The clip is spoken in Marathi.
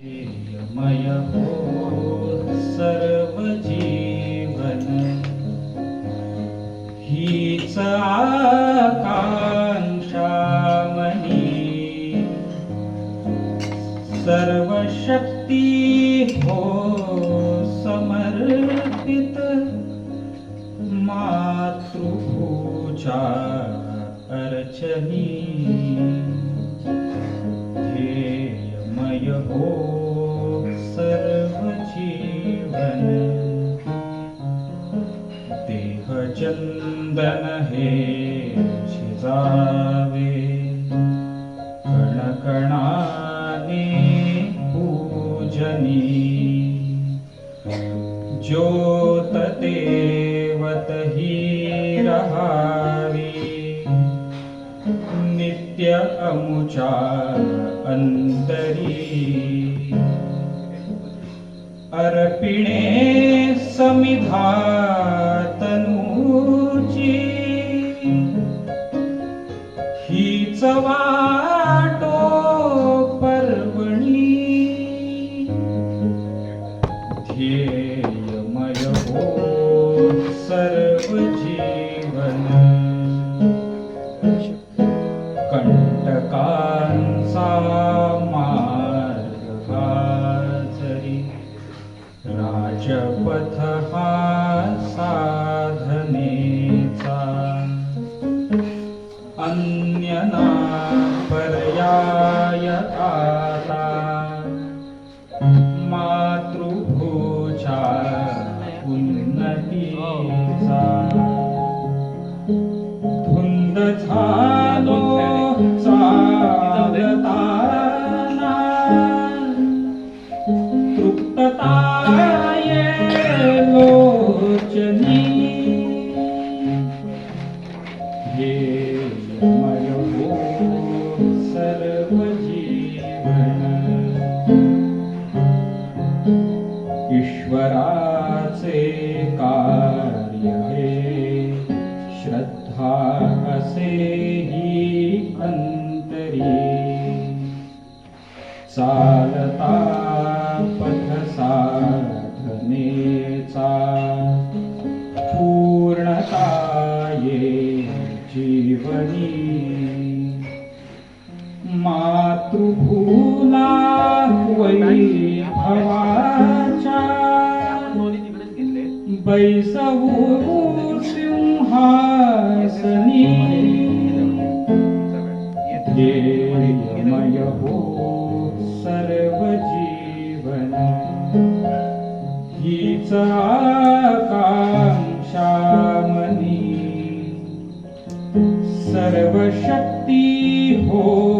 मय हो सर्व जीवन हीच आकांक्षा मनी. सर्व शक्ती हो समर्पित. मातृभूजा अर्चनी. चंदन हे शिजावे कणकणाने पूजनी। ज्योत देवत ही रहावी। नित्य अमुचा अंतरी। अर्पिणे समिधा वाटो पर्वणी। ध्येयमय हो सर्व जीवन कंटकांचा मार्ग गाजरी। राजपथ हा साधनेचा। अन्य मातृभूजा ईश्वराचे कार्य हे। श्रद्धा असे ही अंतरी। चालता पथ साधनेचा पूर्णता ये जीवनी। मातृभूला सिंहासनी हो सर्व जीवन हीच आकांक्षा मनी हो